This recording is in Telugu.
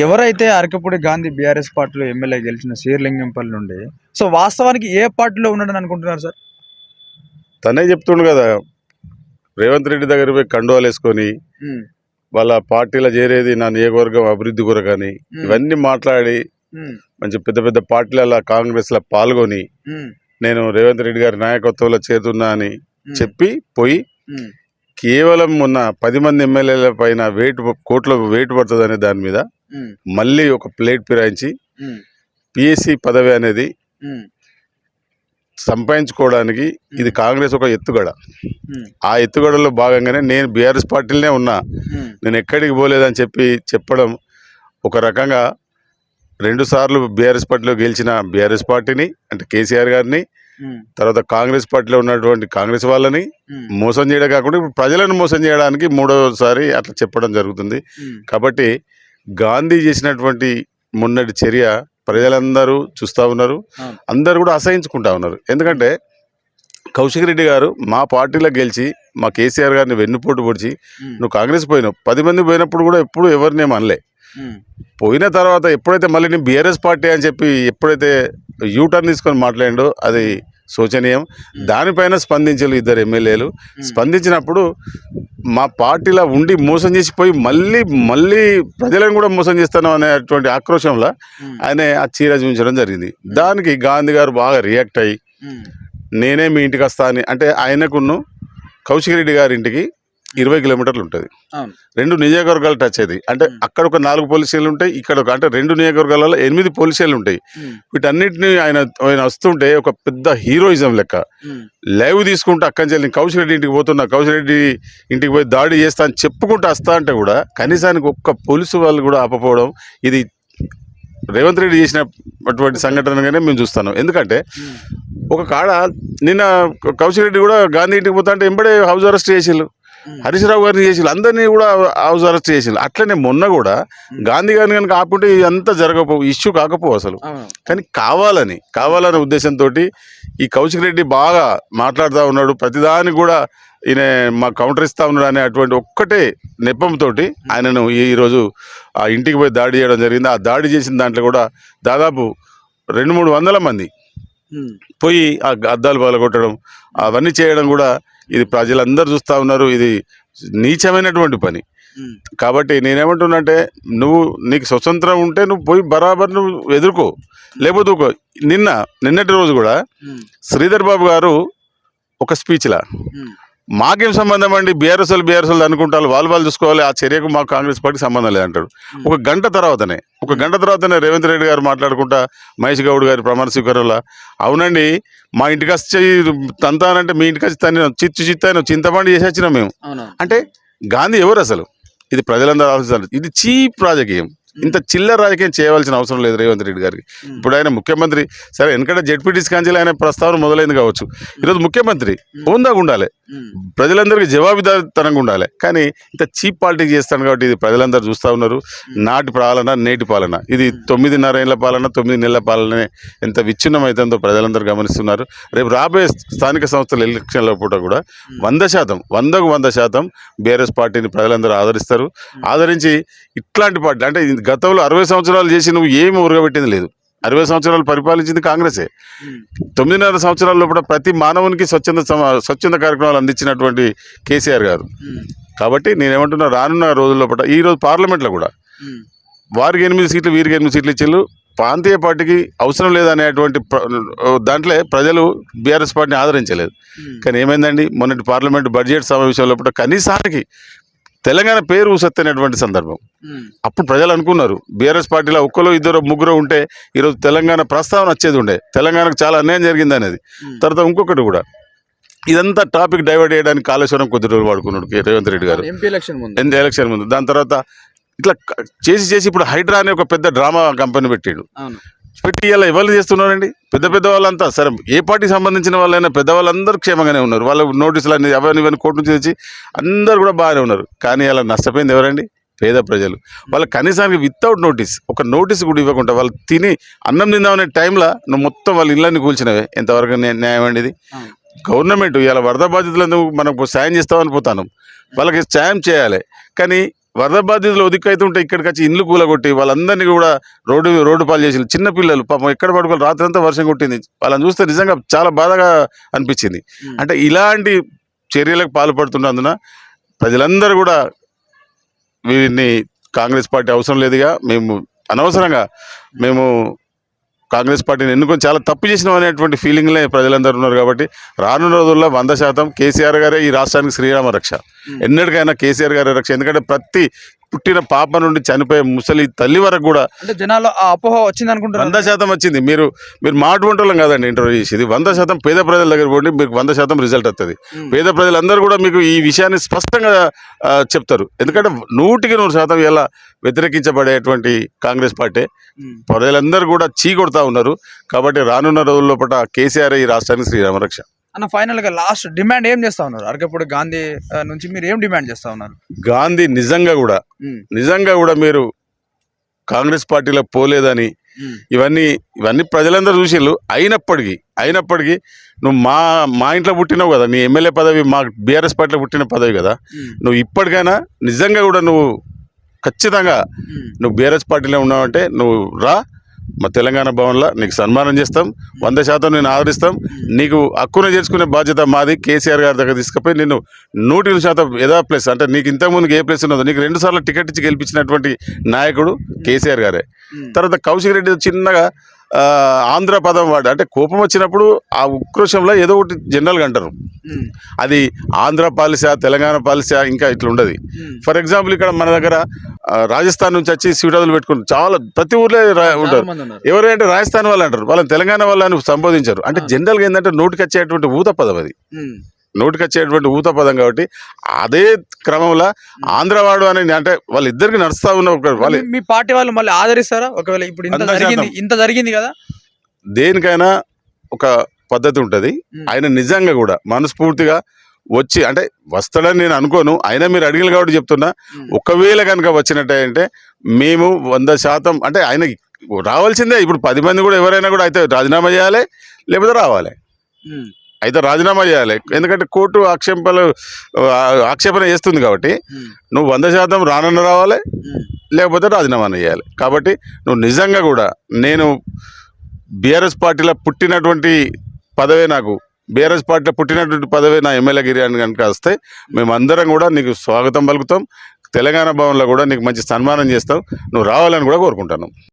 ఎవరైతే అరకపూడి గాంధీ బీఆర్ఎస్ పార్టీలో ఎమ్మెల్యే గెలిచిన శ్రీలింగంపల్లి నుండి సో వాస్తవానికి ఏ పార్టీలో ఉన్నాడని అనుకుంటున్నారు సార్? తనే చెప్తుండు కదా రేవంత్ రెడ్డి దగ్గర పోయి కండువాలు వేసుకొని వాళ్ళ పార్టీలో చేరేది నా నియోజకవర్గం అభివృద్ధి కొరకని ఇవన్నీ మాట్లాడి మంచి పెద్ద పెద్ద పార్టీల కాంగ్రెస్లో పాల్గొని నేను రేవంత్ రెడ్డి గారి నాయకత్వంలో చేరుతున్నా అని చెప్పి పోయి కేవలం ఉన్న పది మంది ఎమ్మెల్యేల పైన వెయిట్ కోట్ల వెయిట్ పడుతుంది అనే దాని మీద మళ్ళీ ఒక ప్లేట్ ఫిరాయించి పిఎస్సి పదవి అనేది సంపాదించుకోవడానికి ఇది కాంగ్రెస్ ఒక ఎత్తుగడ. ఆ ఎత్తుగడలో భాగంగానే నేను బీఆర్ఎస్ పార్టీలోనే ఉన్నా. నేను ఎక్కడికి పోలేదని చెప్పి చెప్పడం ఒక రకంగా రెండు సార్లు బీఆర్ఎస్ పార్టీలో గెలిచిన బీఆర్ఎస్ పార్టీని అంటే కేసీఆర్ గారిని తర్వాత కాంగ్రెస్ పార్టీలో ఉన్నటువంటి కాంగ్రెస్ వాళ్ళని మోసం చేయడం కాకుండా ఇప్పుడు ప్రజలను మోసం చేయడానికి మూడోసారి అట్లా చెప్పడం జరుగుతుంది. కాబట్టి గాంధీ చేసినటువంటి మొన్నటి చర్య ప్రజలందరూ చూస్తూ ఉన్నారు. అందరూ కూడా అసహించుకుంటా ఉన్నారు. ఎందుకంటే కౌశిక్ రెడ్డి గారు మా పార్టీలో గెలిచి మా కేసీఆర్ గారిని వెన్నుపోటు పొడిచి నువ్వు కాంగ్రెస్ పోయినావు. పది మంది పోయినప్పుడు కూడా ఎప్పుడు ఎవరినేం అనలే. పోయిన తర్వాత ఎప్పుడైతే మళ్ళీ నేను బీఆర్ఎస్ పార్టీ అని చెప్పి ఎప్పుడైతే యూటర్న్ తీసుకొని మాట్లాడిండో అది శోచనీయం. దానిపైన స్పందించారు ఇద్దరు ఎమ్మెల్యేలు. స్పందించినప్పుడు మా పార్టీలో ఉండి మోసం చేసిపోయి మళ్ళీ మళ్ళీ ప్రజలను కూడా మోసం చేస్తాను అనేటువంటి ఆక్రోశంలో ఆయన ఆ చీర చూపించడం జరిగింది. దానికి గాంధీ గారు బాగా రియాక్ట్ అయ్యి నేనే మీ ఇంటికి వస్తా అని అంటే ఆయనకును కౌశిక్ రెడ్డి గారి ఇంటికి ఇరవై కిలోమీటర్లు ఉంటుంది. రెండు నియోజకవర్గాలు టచ్ అయ్యేది. అంటే. అక్కడ ఒక నాలుగు పోలీస్ స్టేషన్లు ఉంటాయి ఇక్కడ ఒక అంటే రెండు నియోజకవర్గాలలో ఎనిమిది పోలీస్ స్టేషన్లు ఉంటాయి. వీటన్నిటిని ఆయన ఆయన వస్తుంటే ఒక పెద్ద హీరోయిజం లెక్క. లైవ్ తీసుకుంటూ అక్కడి నుంచి వెళ్ళి కౌశిక్ రెడ్డి ఇంటికి పోతున్నా కౌశిక్ రెడ్డి ఇంటికి పోయి దాడి చేస్తా అని చెప్పుకుంటూ వస్తా అంటే కూడా కనీసానికి ఒక్క పోలీసు వాళ్ళు కూడా ఆపపోవడం ఇది రేవంత్ రెడ్డి చేసినటువంటి సంఘటనగానే మేము చూస్తున్నాం. ఎందుకంటే ఒక కాడ నిన్న కౌశిక్ రెడ్డి కూడా గాంధీ ఇంటికి పోతా అంటే ఎంబడే హౌస్ అరెస్ట్ చేసిళ్ళు హరీష్ రావు గారిని చేసిళ్ళు అందరినీ కూడా హౌస్ అరెస్ట్ చేసిళ్ళు అట్లనే మొన్న కూడా గాంధీ గారిని కనుక ఆపుంటే ఇదంతా జరగపో ఇష్యూ కాకపోవు అసలు. కానీ కావాలని కావాలనే ఉద్దేశంతో ఈ కౌశిక్ రెడ్డి బాగా మాట్లాడుతూ ఉన్నాడు. ప్రతిదానికి కూడా ఈయన మా కౌంటర్ ఇస్తా ఉన్నాడు అనే అటువంటి ఒక్కటే నెపంతో ఆయనను ఈరోజు ఆ ఇంటికి పోయి దాడి చేయడం జరిగింది. ఆ దాడి చేసిన దాంట్లో కూడా దాదాపు రెండు మూడు వందల మంది పోయి ఆ అద్దాలు పగలగొట్టడం అవన్నీ చేయడం కూడా ఇది ప్రజలందరూ చూస్తూ ఉన్నారు. ఇది నీచమైనటువంటి పని. కాబట్టి నేనేమంటున్నానంటే నువ్వు నీకు స్వతంత్రం ఉంటే నువ్వు పోయి బరాబర్ నువ్వు ఎదుర్కో. లేకపోతే. నిన్న నిన్నటి రోజు కూడా శ్రీధర్ బాబు గారు ఒక స్పీచ్లా మాకేం సంబంధం అండి? బీఆర్ఎస్ఎల్ బీఆర్ఎస్ఎల్ అనుకుంటారు వాళ్ళు వాళ్ళు చూసుకోవాలి ఆ చర్యకు మాకు కాంగ్రెస్ పార్టీకి సంబంధం లేదంటాడు ఒక గంట తర్వాతనే ఒక గంట తర్వాతనే రేవంత్ రెడ్డి గారు మాట్లాడుకుంటా మహేష్ గౌడ్ గారి ప్రమాణ స్వీకారంలో. అవునండి మా ఇంటికి వచ్చి తంతానంటే మీ ఇంటికి వచ్చి తను చిత్తు చిత్తాను చింతపండు చేసి వచ్చినాం మేము. అంటే గాంధీ ఎవరు అసలు? ఇది ప్రజలందరూ ఆలోచించాలి ఇది చీప్ రాజకీయం. ఇంత చిల్లర రాజకీయం చేయవలసిన అవసరం లేదు రేవంత్ రెడ్డి గారికి. ఇప్పుడు ఆయన ముఖ్యమంత్రి సరే ఎందుకంటే జడ్పీటీసీ కాంచెలు ఆయన ప్రస్తావన మొదలైంది కావచ్చు. ఈరోజు ముఖ్యమంత్రి హోందాగా ఉండాలి ప్రజలందరికీ జవాబుదారితనంగా ఉండాలి. కానీ ఇంత చీప్ పాలిటిక్స్ చేస్తాను కాబట్టి ఇది ప్రజలందరూ చూస్తూ ఉన్నారు. నాటి పాలన నేటి పాలన. ఇది తొమ్మిదిన్నర ఏళ్ళ పాలన తొమ్మిది నెలల పాలన ఎంత విచ్ఛిన్నం అవుతుందో ప్రజలందరూ గమనిస్తున్నారు. రేపు రాబోయే స్థానిక సంస్థల ఎలక్షన్ల పూట కూడా వంద శాతం వందకు వంద శాతం బీఆర్ఎస్ పార్టీని ప్రజలందరూ ఆదరిస్తారు. ఆదరించి ఇట్లాంటి పార్టీ అంటే గతంలో అరవై సంవత్సరాలు చేసి నువ్వు ఏమి ఉరగబెట్టింది లేదు. అరవై సంవత్సరాలు పరిపాలించింది కాంగ్రెసే. తొమ్మిదిన్నర సంవత్సరాల లోపల ప్రతి మానవునికి స్వచ్ఛంద స్వచ్ఛంద కార్యక్రమాలు అందించినటువంటి కేసీఆర్ గారు. కాబట్టి నేనేమంటున్నా రానున్న రోజుల లోపల ఈ రోజు పార్లమెంట్లో కూడా వారికి ఎనిమిది సీట్లు వీరికి ఎనిమిది సీట్లు ఇచ్చిళ్ళు. ప్రాంతీయ పార్టీకి అవసరం లేదనేటువంటి దాంట్లో ప్రజలు బీఆర్ఎస్ పార్టీని ఆదరించలేదు. కానీ ఏమైందండి? మొన్నటి పార్లమెంట్ బడ్జెట్ సమావేశం లోపల కనీసానికి తెలంగాణ పేరు ఊసెత్తైనటువంటి సందర్భం. అప్పుడు ప్రజలు అనుకున్నారు బీఆర్ఎస్ పార్టీలో ఒక్కరు ఇద్దరు ముగ్గురు ఉంటే ఈరోజు తెలంగాణ ప్రస్తావన వచ్చేది ఉండే. తెలంగాణకు చాలా అన్యాయం జరిగింది అనేది. తర్వాత ఇంకొకటి కూడా. ఇదంతా టాపిక్ డైవర్ట్ చేయడానికి కాళేశ్వరం కొద్ది రోజులు వాడుకున్నాడు కే- రేవంత్ రెడ్డి గారు. ఎంపీ ఎలక్షన్ ముందు. ఎలక్షన్ ముందు. దాని తర్వాత ఇట్లా చేసి చేసి ఇప్పుడు హైడ్రా అనే ఒక పెద్ద డ్రామా కంపెనీ పెట్టాడు. పెట్టి ఇలా ఎవరు చేస్తున్నారండి? పెద్ద పెద్ద వాళ్ళంతా సరే ఏ పార్టీకి సంబంధించిన వాళ్ళైనా పెద్ద వాళ్ళందరూ క్షేమంగానే ఉన్నారు. వాళ్ళ నోటీసులు అన్ని అవన్నీ ఇవన్నీ కోర్టు నుంచి తెచ్చి అందరు కూడా బాగానే ఉన్నారు. కానీ అలా నష్టపోయింది ఎవరండి? పేద ప్రజలు. వాళ్ళ కనీసానికి వితౌట్ నోటీస్ ఒక నోటీస్ కూడా ఇవ్వకుండా వాళ్ళు తిని అన్నం తిందామనే టైంలో నువ్వు మొత్తం వాళ్ళ ఇళ్ళని కూల్చినవే. ఎంతవరకు న్యా- న్యాయం అండి ఇది? గవర్నమెంట్ ఇలా వరద బాధితులందుకు మనకు సాయం చేస్తామని పోతాను. వాళ్ళకి సాయం చేయాలి. కానీ వరద బాధితులు ఉంటే ఇక్కడికి వచ్చి ఇండ్లు కూలగొట్టి వాళ్ళందరినీ కూడా రోడ్డు రోడ్డు పాలు చేసి చిన్న పిల్లలు పాపం ఎక్కడ పడుకోవాలి? రాత్రి అంతా వర్షం కొట్టింది. వాళ్ళని చూస్తే నిజంగా చాలా బాధగా అనిపించింది. అంటే ఇలాంటి చర్యలకు పాల్పడుతున్నందున ప్రజలందరూ కూడా వీరిని కాంగ్రెస్ పార్టీ అవసరం లేదుగా. మేము అనవసరంగా మేము కాంగ్రెస్ పార్టీని ఎన్నుకొని చాలా తప్పు చేసినాం అనేటువంటి ఫీలింగ్లే ప్రజలందరూ ఉన్నారు కాబట్టి రానున్న రోజుల్లో వంద శాతం కేసీఆర్ గారే ఈ రాష్ట్రానికి శ్రీరామ రక్ష. ఎన్నటికైనా కేసీఆర్ గారి రక్ష. ఎందుకంటే ప్రతి పుట్టిన పాప నుండి చనిపోయే ముసలి తల్లి వరకు కూడా అంటే జనాల్లో ఆ అపోహ వచ్చింది అనుకుంటున్నారు వంద శాతం వచ్చింది. మీరు మీరు మాట వంటలం కాదండి ఇంటర్వ్యూ చేసేది. వంద శాతం పేద ప్రజల దగ్గర పోండి మీకు వంద శాతం రిజల్ట్ వస్తుంది. పేద ప్రజలందరూ కూడా మీకు ఈ విషయాన్ని స్పష్టంగా చెప్తారు. ఎందుకంటే నూటికి నూరు శాతం ఇలా వ్యతిరేకించబడేటువంటి కాంగ్రెస్ పార్టీ. ప్రజలందరూ కూడా చీకొడతా ఉన్నారు. కాబట్టి రానున్న రోజుల లోపల కేసీఆర్ ఈ రాష్ట్రానికి శ్రీరామరక్ష. అన్న ఫైనల్గా లాస్ట్ డిమాండ్ ఏం చేస్తా ఉన్నారు అరకప్పుడు గాంధీ నుంచి మీరు ఏం డిమాండ్ చేస్తా ఉన్నారు గాంధీ నిజంగా కూడా. నిజంగా కూడా మీరు కాంగ్రెస్ పార్టీలో పోలేదని. ఇవన్నీ ఇవన్నీ ప్రజలందరూ చూసిళ్ళు అయినప్పటికీ అయినప్పటికీ నువ్వు మా మా ఇంట్లో పుట్టినావు కదా నీ ఎమ్మెల్యే పదవి మా బీఆర్ఎస్ పార్టీలో పుట్టిన పదవి కదా. నువ్వు ఇప్పటికైనా నిజంగా కూడా నువ్వు ఖచ్చితంగా. నువ్వు బీఆర్ఎస్ పార్టీలో ఉన్నావంటే నువ్వు రా మా తెలంగాణ భవన్లో నీకు సన్మానం చేస్తాం. వంద శాతం నేను ఆదరిస్తాం. నీకు హక్కున చేసుకునే బాధ్యత మాది. కేసీఆర్ గారి దగ్గర తీసుకుపోయి నిన్ను నూటి శాతం యథా ప్లేస్ అంటే నీకు ఇంతకుముందు ఏ ప్లేస్ ఉన్నదో. నీకు రెండు సార్లు టికెట్ ఇచ్చి గెలిపించినటువంటి నాయకుడు కేసీఆర్ గారే. తర్వాత కౌశిక్ రెడ్డి చిన్నగా ఆంధ్ర పదం వాడు. అంటే కోపం వచ్చినప్పుడు ఆ ఉక్రోషంలో ఏదో ఒకటి జనరల్గా అంటారు. అది ఆంధ్ర పాలసీ తెలంగాణ పాలసీ ఇంకా ఇట్లా ఉండదు. ఫర్ ఎగ్జాంపుల్ ఇక్కడ మన దగ్గర రాజస్థాన్ నుంచి వచ్చి సీటాదులు పెట్టుకుని చాలా ప్రతి ఊర్లో ఉంటారు. ఎవరంటే రాజస్థాన్ వాళ్ళు అంటారు. వాళ్ళని తెలంగాణ వాళ్ళని సంబోధించారు. అంటే. జనరల్గా ఏంటంటే నోటికి వచ్చేటువంటి ఊత పదం అది. ఉమ్. నోటికి వచ్చేటువంటి ఊత పదం కాబట్టి అదే క్రమంలో ఆంధ్రవాడు అని అంటే వాళ్ళిద్దరికి నడుస్తా ఉన్న ఒక వాళ్ళ మీ- పార్టీ వాళ్ళు మళ్ళీ ఆదరిస్తారా ఒకవేళ ఇప్పుడు ఇంత జరిగింది. ఇంత జరిగింది కదా దేనికైనా ఒక పద్ధతి ఉంటుంది. ఆయన నిజంగా కూడా మనస్ఫూర్తిగా వచ్చి అంటే వస్తాడని నేను అనుకోను అయినా మీరు అడిగిన కాబట్టి చెప్తున్నా. ఒకవేళ కనుక వచ్చినట్టంటే మేము వంద శాతం అంటే ఆయన రావాల్సిందే ఇప్పుడు పది మంది కూడా ఎవరైనా కూడా అయితే రాజీనామా చేయాలి లేకపోతే రావాలి. అయితే రాజీనామా చేయాలి. ఎందుకంటే కోర్టు ఆక్షేపలు ఆక్షేపణ చేస్తుంది కాబట్టి. నువ్వు వంద శాతం రానన్న రావాలి. లేకపోతే రాజీనామా చేయాలి. కాబట్టి నువ్వు నిజంగా కూడా నేను బీఆర్ఎస్ పార్టీలో పుట్టినటువంటి పదవే నాకు. బీఆర్ఎస్ పార్టీలో పుట్టినటువంటి పదవే నా ఎమ్మెల్యే గిరి అని కనుక వస్తే మేమందరం కూడా నీకు స్వాగతం పలుకుతాం. తెలంగాణ భవన్లో కూడా నీకు మంచి సన్మానం చేస్తాం. నువ్వు రావాలని కూడా కోరుకుంటాను.